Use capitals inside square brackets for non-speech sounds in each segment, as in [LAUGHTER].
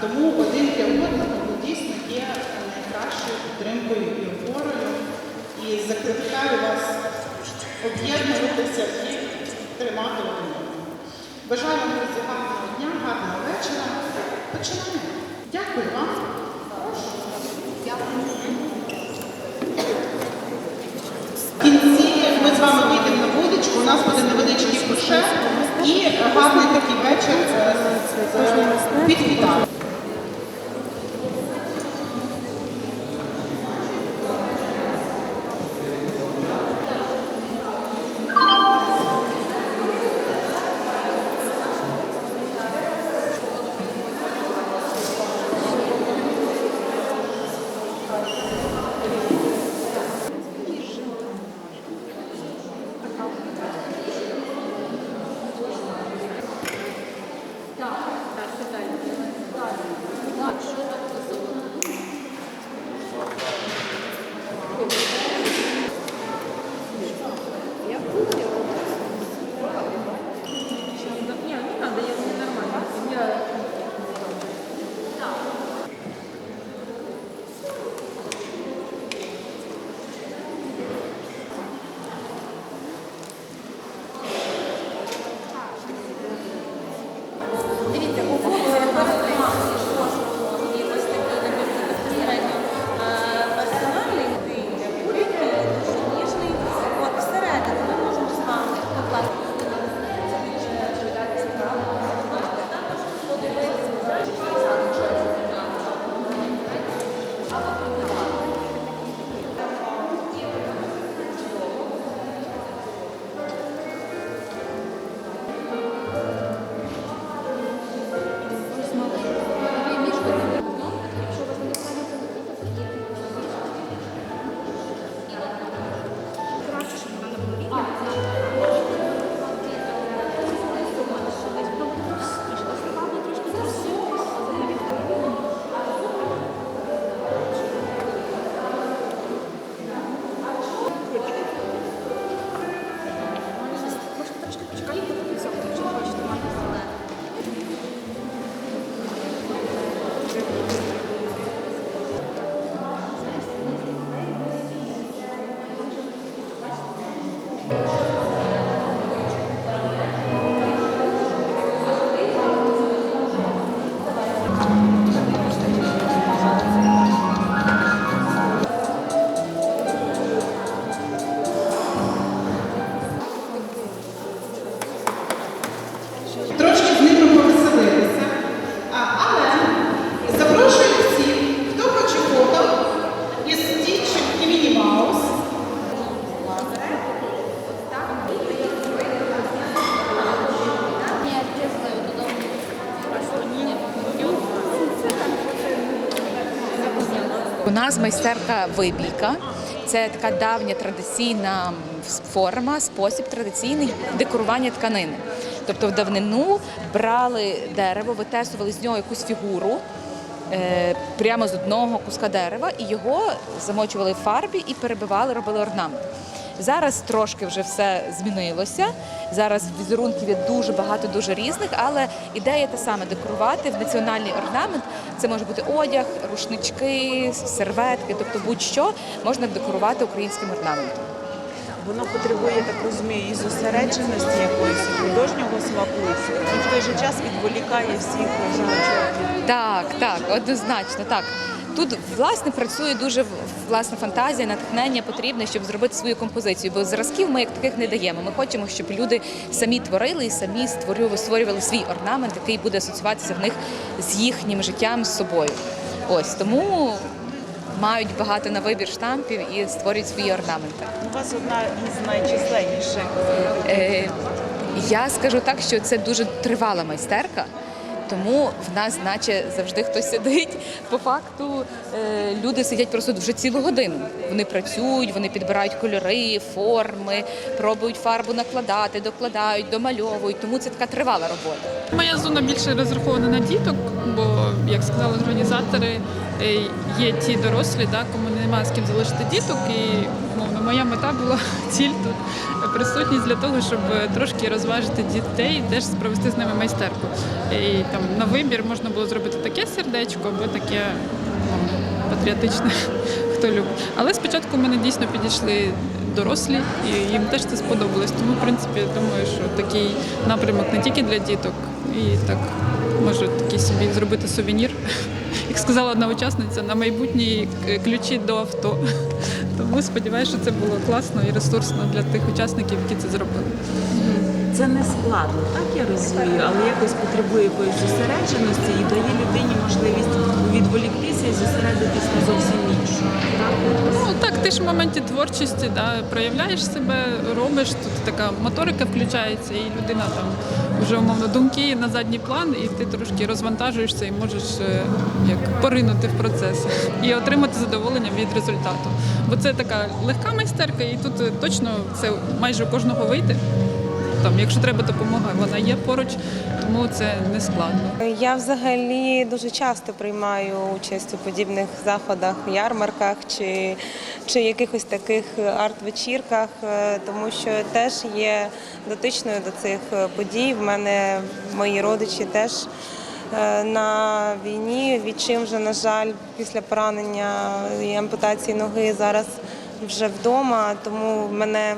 Тому один для одного дійсно є найкращою підтримкою і опорою. І закликаю вас об'єднуватися і тримати один одного. Бажаю вам друзі, гарного дня, гарного вечора. Починаємо. Дякую вам. В кінці ми з вами вийдемо на вудочку, у нас буде невеличкий кушет і гарний такий вечір е, під гітару. Нас майстерка вибійка. Це така давня традиційна форма, спосіб традиційний декорування тканини. Тобто в давнину брали дерево, витесували з нього якусь фігуру е, прямо з одного куска дерева, і його замочували в фарбі і перебивали, робили орнамент. Зараз трошки вже все змінилося. Зараз візерунків є дуже багато, дуже різних, але ідея та саме декорувати в національний орнамент. Це може бути одяг, рушнички, серветки, тобто будь-що можна декорувати українським орнаментом. Воно потребує, так розумію, і зосередженості якоїсь і художнього смаку, і в той же час відволікає всіх жіночок. Так, так, однозначно, так. Тут власне працює дуже власна фантазія, натхнення потрібне, щоб зробити свою композицію. Бо зразків ми як таких не даємо. Ми хочемо, щоб люди самі творили і самі створювали, створювали свій орнамент, який буде асоціюватися в них з їхнім життям, з собою. Ось тому мають багато на вибір штампів і створюють свої орнаменти. У вас одна із найчисленніших. Е, я скажу так, що це дуже тривала майстерка. Тому в нас, наче завжди хтось сидить. По факту е, люди сидять просто вже цілу годину. Вони працюють, вони підбирають кольори, форми, пробують фарбу накладати, докладають, домальовують. Тому це така тривала робота. Моя зона більше розрахована на діток, бо, як сказали організатори, е, є ті дорослі, да, кому немає з ким залишити діток, і мовно моя мета була [LAUGHS] ціль тут присутність для того, щоб трошки розважити дітей, теж провести з ними майстерку. І там на вибір можна було зробити таке сердечко або таке ну, патріотичне, [LAUGHS] хто любить. Але спочатку мене дійсно підійшли дорослі, і їм теж це сподобалось. Тому, в принципі, я думаю, що такий напрямок не тільки для діток, і так можу такий собі зробити сувенір. [LAUGHS] Як сказала одна учасниця, на майбутні е, ключі до авто. [LAUGHS] Тому сподіваюся, що це було класно і ресурсно для тих учасників, які це зробили. Це не складно, так я розумію, але якось потребує якоїсь зосередженості і дає людині можливість відволіктися і зосередитись на зовсім іншому. Ну так, ти ж в моменті творчості да, проявляєш себе, робиш, тут така моторика включається, і людина там вже умовно думки на задній план, і ти трошки розвантажуєшся і можеш е, як поринути в процес і отримати задоволення від результату. Бо це така легка майстерка, і тут е, точно це майже у кожного вийде. Там, якщо треба допомога, вона є поруч, тому це не складно. Я взагалі дуже часто приймаю участь у подібних заходах, ярмарках чи, чи якихось таких арт-вечірках, е, тому що теж є дотичною до цих подій. В мене мої родичі теж е, на війні, від чим вже, на жаль, після поранення і ампутації ноги зараз вже вдома, тому мене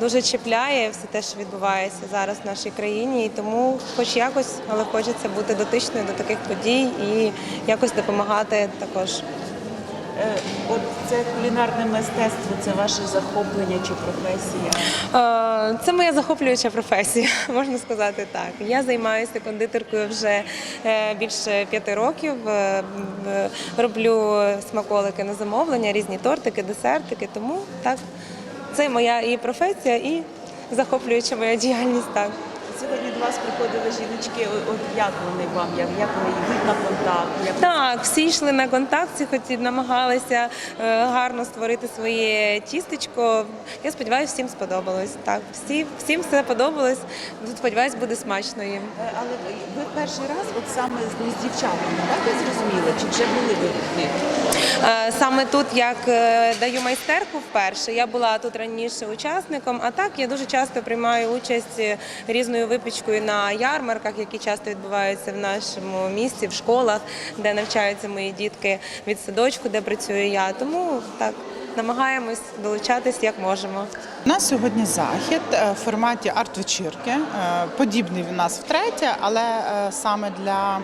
дуже чіпляє все те, що відбувається зараз в нашій країні, і тому, хоч якось, але хочеться бути дотичною до таких подій і якось допомагати також. Е, От це кулінарне мистецтво, це ваше захоплення чи професія? Е, Це моя захоплююча професія, [LAUGHS] можна сказати так. Я займаюся кондитеркою вже е, більше п'яти років. Роблю смаколики на замовлення, різні тортики, десертики. Тому так, це моя і професія, і захоплююча моя діяльність. Так. Сьогодні до вас приходили жіночки. От як вони вам? Як, як вони йдуть на контакт? Як Так, всі йшли на контакт, всі хоті намагалися е, гарно створити своє тістечко. Я сподіваюся, всім сподобалось. Так, всі, всім все подобалось. Сподіваюсь, буде смачно їм. Е, Але ви ви перший раз, от саме з, дівчатами, так я зрозуміла? Чи вже були ви в них? Е, Саме тут як даю майстерку вперше. Я була тут раніше учасником, а так я дуже часто приймаю участь е, випічкою на ярмарках, які часто відбуваються в нашому місті, в школах, де навчаються мої дітки від садочку, де працюю я. Тому так намагаємось долучатись як можемо. У нас сьогодні захід е, в форматі арт-вечірки. Е, Подібний в нас втретє, але е, саме для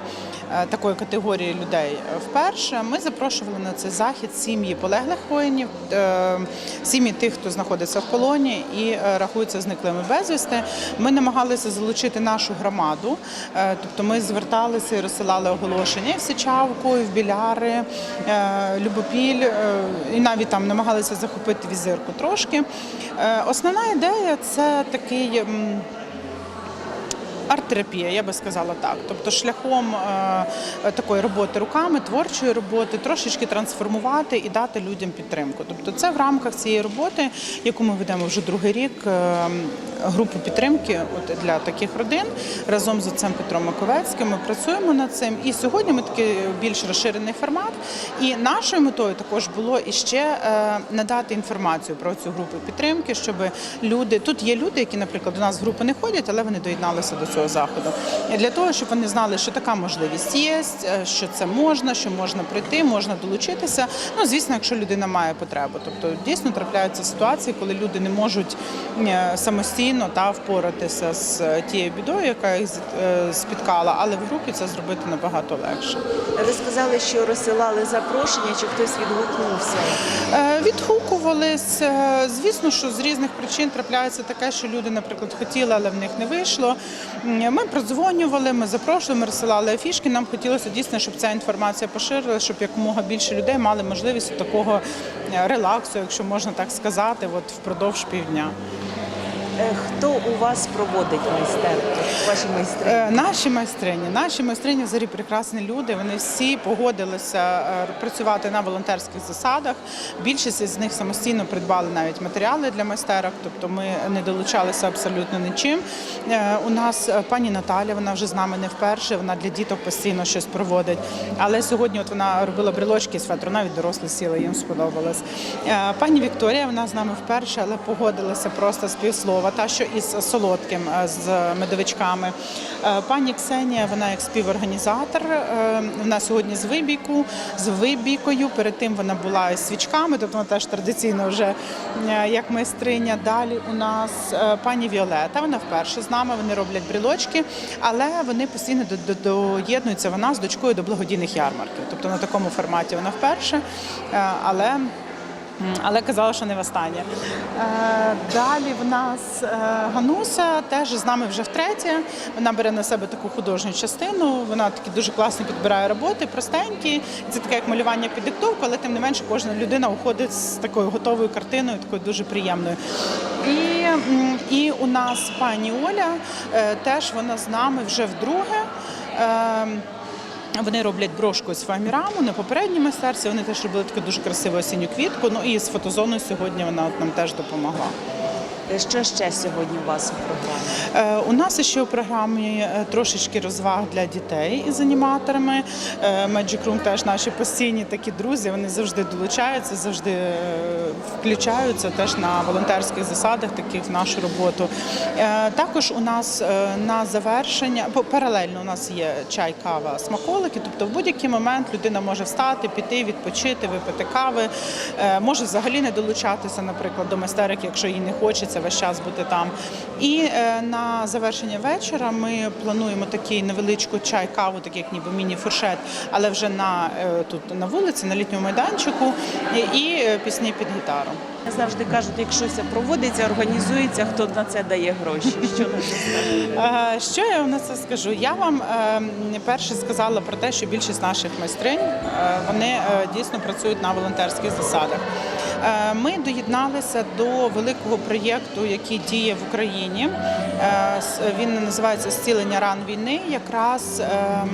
такої категорії людей вперше ми запрошували на цей захід сім'ї полеглих воїнів, сім'ї тих, хто знаходиться в полоні і рахуються зниклими безвісти. Ми намагалися залучити нашу громаду, тобто ми зверталися і розсилали оголошення в Сичавку, і в Біляри, Любопіль, і навіть там намагалися захопити візирку трошки. Е, Основна ідея це такий. Арт-терапія, я би сказала так. Тобто шляхом е, такої роботи руками, творчої роботи, трошечки трансформувати і дати людям підтримку. Тобто, це в рамках цієї роботи, яку ми ведемо вже другий рік, е, групу підтримки от для таких родин разом з отцем Петром Маковецьким. Ми працюємо над цим. І сьогодні ми такий більш розширений формат. І нашою метою також було іще е, надати інформацію про цю групу підтримки, щоб люди тут є люди, які, наприклад, до нас в групу не ходять, але вони доєдналися до цього заходу. Для того, щоб вони знали, що така можливість є, е, що це можна, що можна прийти, можна долучитися. Ну, звісно, якщо людина має потребу. Тобто дійсно трапляються ситуації, коли люди не можуть е, самостійно та впоратися з е, тією бідою, яка їх спіткала, але в групі це зробити набагато легше. Ви сказали, що розсилали запрошення, чи хтось відгукнувся? Відгукувались. Е, Звісно, що з різних причин трапляється таке, що люди, наприклад, хотіли, але в них не вийшло. Ми продзвонювали, ми запрошували, ми розсилали афішки. Нам хотілося дійсно, щоб ця інформація поширилася, щоб якомога більше людей мали можливість такого е, релаксу, якщо можна так сказати, от впродовж півдня. Е, Хто у вас проводить майстерки? Ваші майстри? Е, Наші майстрині, наші майстрині взагалі прекрасні люди. Вони всі погодилися е, працювати на волонтерських засадах. Більшість з них самостійно придбали навіть матеріали для майстерок, тобто ми не долучалися абсолютно нічим. У нас пані Наталя, вона вже з нами не вперше. Вона для діток постійно щось проводить. Але сьогодні, от вона робила брелочки з фетру, навіть дорослі сіли, їм сподобалось. Пані Вікторія, вона з нами вперше, але погодилася просто з півслова, та що із солодким, е, з медовичками. Е, Пані Ксенія, вона як співорганізатор. е, Вона сьогодні з вибійку, з вибійкою. Перед тим вона була із свічками, тобто вона теж традиційно вже як майстриня. Далі у нас пані Віолета, вона вперше з нами, вони роблять брілочки, але вони постійно до- до- доєднуються вона з дочкою до благодійних ярмарків. Тобто на такому форматі вона вперше, але Але казала, що не востаннє. Е, Далі в нас е, Гануся теж з нами вже втретє. Вона бере на себе таку художню частину. Вона такі дуже класно підбирає роботи, простенькі. Це таке як малювання під диктовку, але тим не менше кожна людина уходить з такою готовою картиною, такою дуже приємною. І, і у нас пані Оля е, теж вона з нами вже вдруге. Вони роблять брошку з фаміраму на попередній майстерці. Вони теж робили таку дуже красиву осінню квітку. Ну і з фотозоною сьогодні вона нам теж допомогла. Е, Що ще сьогодні у вас у програмі? Е, У нас ще у програмі е, трошечки розваг для дітей із аніматорами. Magic Room теж наші постійні такі друзі. Вони завжди долучаються, завжди включаються теж на волонтерських засадах, таких в нашу роботу. Також у нас на завершення по- паралельно у нас є чай, кава, смаколики. Тобто, в будь-який момент людина може встати, піти, відпочити, випити кави. Може взагалі не долучатися, наприклад, до майстерок, якщо їй не хочеться весь час бути там. І е, на завершення вечора ми плануємо такий невеличку чай, каву, такий як ніби міні-фуршет, але вже на е, тут на вулиці, на літньому майданчику, і, е, пісні під гітару. Завжди кажуть, якщо це проводиться, організується, хто на це дає гроші. Що на це? Що я на це скажу? Я вам перше сказала про те, що більшість наших майстринь вони дійсно працюють на волонтерських засадах. Е, Ми доєдналися до великого проєкту, який діє в Україні. Е, Він називається Зцілення ран війни. Якраз е,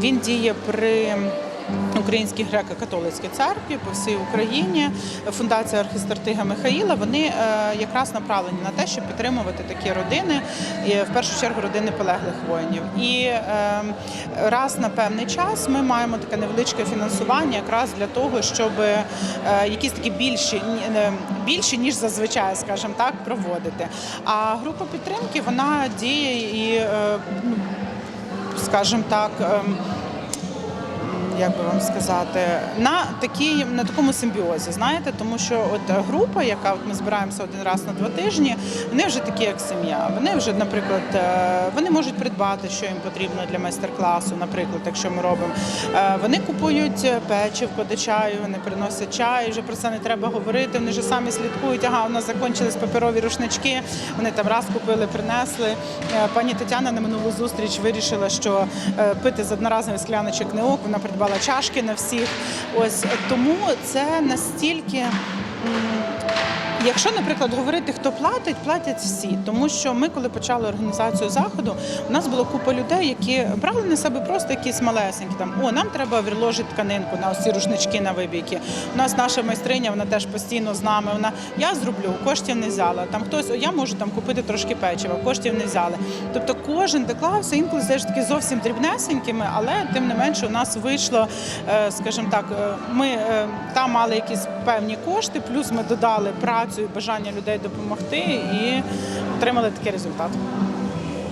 він діє при Українській греко-католицькій церкві по всій Україні, фундація архістратига Михаїла. Вони е, якраз направлені на те, щоб підтримувати такі родини, в першу чергу родини полеглих воїнів. І е, раз на певний час ми маємо таке невеличке фінансування, якраз для того, щоб е, якісь такі більші більші ніж зазвичай, скажімо так, проводити. А група підтримки вона діє і, е, ну, скажімо так. Як би вам сказати, на такій на такому симбіозі, знаєте, тому що от е, група, яка от ми збираємося один раз на два тижні, вони вже такі, як сім'я. Вони вже, наприклад, е, вони можуть придбати, що їм потрібно для майстер-класу, наприклад, якщо ми робимо. Е, Вони купують печивко до чаю, вони приносять чай. Вже про це не треба говорити. Вони вже самі слідкують. Ага, у нас закінчились паперові рушнички. Вони там раз купили, принесли. Пані Тетяна на минулу зустріч вирішила, що пити з одноразових скляночок не ок. Вона придбала чашки на всіх. Ось тому це настільки. Якщо, наприклад, говорити, хто платить, платять всі, тому що ми, коли почали організацію заходу, у нас було купа людей, які брали на себе просто якісь малесенькі там. О, нам треба вложити тканинку на ці рушнички на вибійки. У нас наша майстриня, вона теж постійно з нами. Вона я зроблю, коштів не взяла. Там хтось, о, я можу там купити трошки печива, коштів не взяли. Тобто кожен доклався, інколи здаєш таки зовсім дрібнесенькими, але тим не менше у нас вийшло, е, скажімо так, е, ми е, там мали якісь певні кошти, плюс ми додали працю і бажання людей допомогти і отримали такий результат.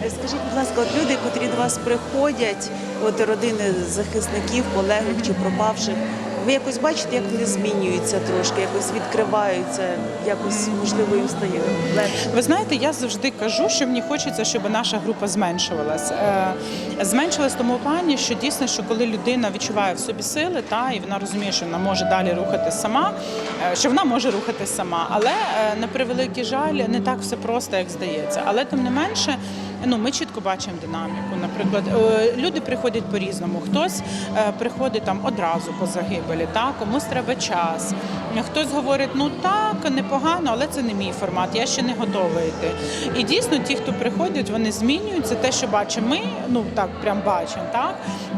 Е, Скажіть, будь ласка, от люди, котрі до вас приходять, от родини захисників, полеглих чи пропавших, ви якось бачите, як вони змінюються трошки, якось відкриваються, якось можливо їм стає легше. Ви знаєте, я завжди кажу, що мені хочеться, щоб наша група зменшувалась. Зменшилась в тому плані, що дійсно, що коли людина відчуває в собі сили, та і вона розуміє, що вона може далі рухатись сама, е, що вона може рухатись сама. Але е, на превеликий жаль, не так все просто, як здається. Але тим не менше, ну ми чітко бачимо динаміку. Наприклад, е, люди приходять по-різному. Хтось е, приходить там одразу по загибелі, так комусь треба час. Хтось говорить, ну так, непогано, але це не мій формат, я ще не готова йти. І дійсно, ті, хто приходять, вони змінюються. Те, що бачимо ми, ну так прям бачимо, так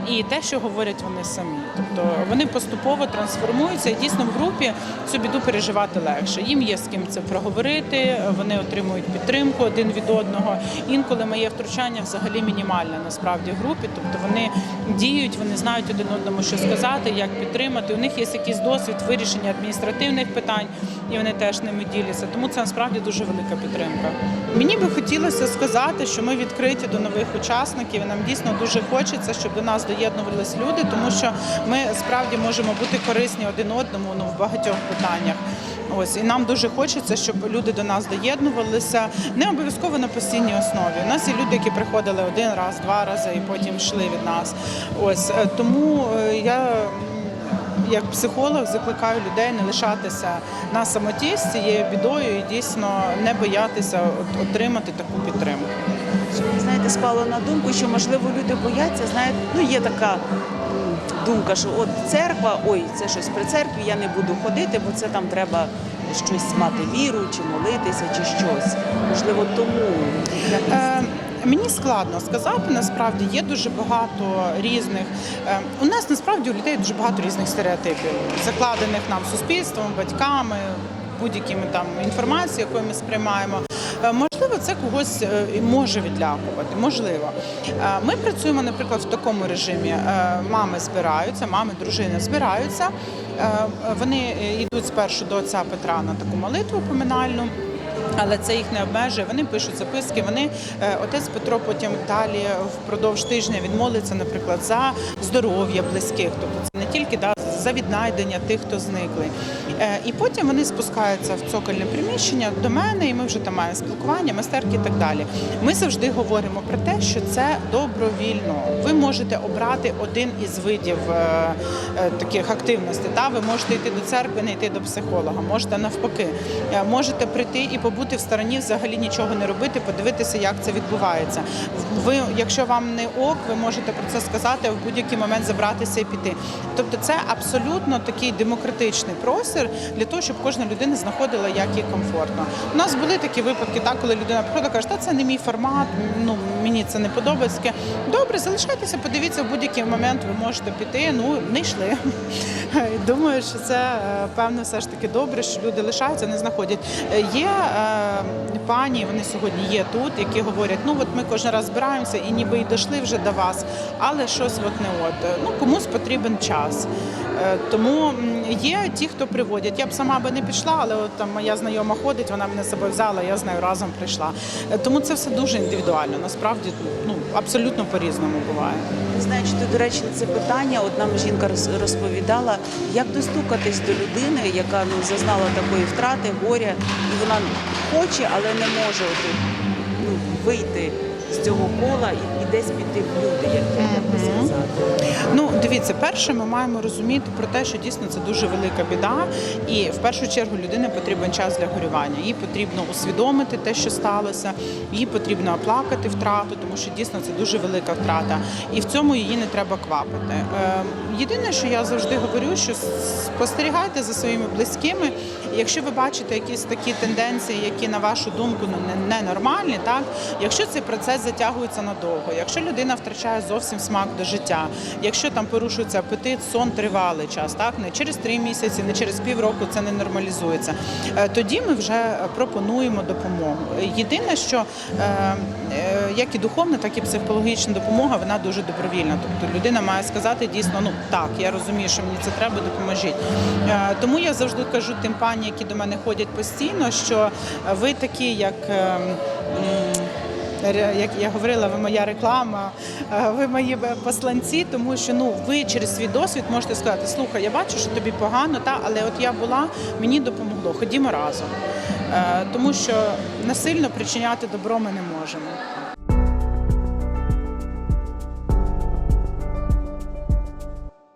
і те, що говорять вони самі. Тобто вони поступово трансформуються і дійсно в групі цю біду переживати легше. Їм є з ким це проговорити, вони отримують підтримку один від одного. Інколи моє втручання взагалі мінімальне насправді в групі. Тобто вони діють, вони знають один одному, що сказати, як підтримати. У них є якийсь досвід вирішення адміністративних питань, і вони теж ними діляться. Тому це насправді дуже велика підтримка. Мені би хотілося сказати, що ми відкриті до нових учасників. і Нам дійсно дуже хочеться, щоб до нас доєднувались люди, тому що ми справді можемо бути корисні один одному ну, в багатьох питаннях. Ось і нам дуже хочеться, щоб люди до нас доєднувалися. Не обов'язково на постійній основі. У нас є люди, які приходили один раз, два рази і потім йшли від нас. Ось е, тому е, я. Як психолог закликаю людей не лишатися на самоті з цією бідою і дійсно не боятися отримати таку підтримку. Знаєте, спало на думку, що можливо люди бояться, знаєте, ну є така думка, що от церква, ой, це щось при церкві, я не буду ходити, бо це там треба щось мати віру, чи молитися, чи щось. Можливо, тому Е, Мені складно сказати, насправді є дуже багато різних. е, У нас насправді у людей дуже багато різних стереотипів, закладених нам суспільством, батьками, будь-якими там інформацією, яку ми сприймаємо. Е, Можливо, це когось е, і може відлякувати. Можливо, Е, ми працюємо, наприклад, в такому режимі. Мами збираються, мами, дружини збираються. Вони йдуть спершу до отця Петра на таку молитву поминальну. Але це їх не обмежує. Вони пишуть записки. Вони отець Петро потім далі впродовж тижня він молиться, наприклад, за здоров'я близьких. Тобто це не тільки да, за віднайдення тих, хто зникли. Е, І потім вони спускаються в цокольне приміщення до мене, і ми вже там маємо спілкування, майстерки і так далі. Ми завжди говоримо про те, що це добровільно. Ви можете обрати один із видів е, е, таких активностей. Та ви можете йти до церкви, не йти до психолога, можете навпаки, можете прийти і побути в стороні, взагалі нічого не робити, подивитися, як це відбувається. Ви, якщо вам не ок, ви можете про це сказати, в будь-який момент забратися і піти. Тобто, це абсолютно такий демократичний простір для того, щоб кожна людина знаходила, як їй комфортно. У нас були такі випадки, так, коли людина приходить, каже, та це не мій формат, ну мені це не подобається. Добре, залишайтеся, подивіться, в будь-який момент ви можете піти. Ну не йшли. [LAUGHS] Думаю, що це е, певно все ж таки добре, що люди лишаються, не знаходять. Е, Є е, пані, вони сьогодні є тут, які говорять, ну от ми кожен раз збираємося і ніби й дійшли вже до вас, але щось от не от. Ну комусь потрібен час. Тому є ті, хто приводять. Я б сама би не пішла, але от там моя знайома ходить, вона мене з собою взяла, я з нею разом прийшла. Тому це все дуже індивідуально. Насправді ну абсолютно по-різному буває. знаєте, до речі, це питання. От нам жінка роз- розповідала, як достукатись до людини, яка ну зазнала такої втрати, горя, і вона хоче, але не може от, ну, вийти з цього кола десь піти в люди, як, як би сказати. Ну, дивіться, перше, ми маємо розуміти про те, що дійсно це дуже велика біда, і в першу чергу людині потрібен час для горювання. Їй потрібно усвідомити те, що сталося, їй потрібно оплакати втрату, тому що дійсно це дуже велика втрата. І в цьому її не треба квапити. Е, Єдине, що я завжди говорю, що спостерігайте за своїми близькими. Якщо ви бачите якісь такі тенденції, які на вашу думку ну, не- ненормальні, так якщо цей процес затягується надовго, якщо людина втрачає зовсім смак до життя, якщо там порушується апетит, сон тривалий час, так не через три місяці, не через півроку це не нормалізується. е, Тоді ми вже пропонуємо допомогу. Єдине, що е, е, як і духовна, так і психологічна допомога, вона дуже добровільна. Тобто людина має сказати дійсно, ну так, я розумію, що мені це треба, допоможіть. Тому я завжди кажу тим пані, які до мене ходять постійно, що ви такі, як. Як я говорила, ви моя реклама, е, ви мої посланці, тому що ну ви через свій досвід можете сказати, слухай, я бачу, що тобі погано, та але от я була, мені допомогло. Ходімо разом, Е, тому що насильно причиняти добро ми не можемо.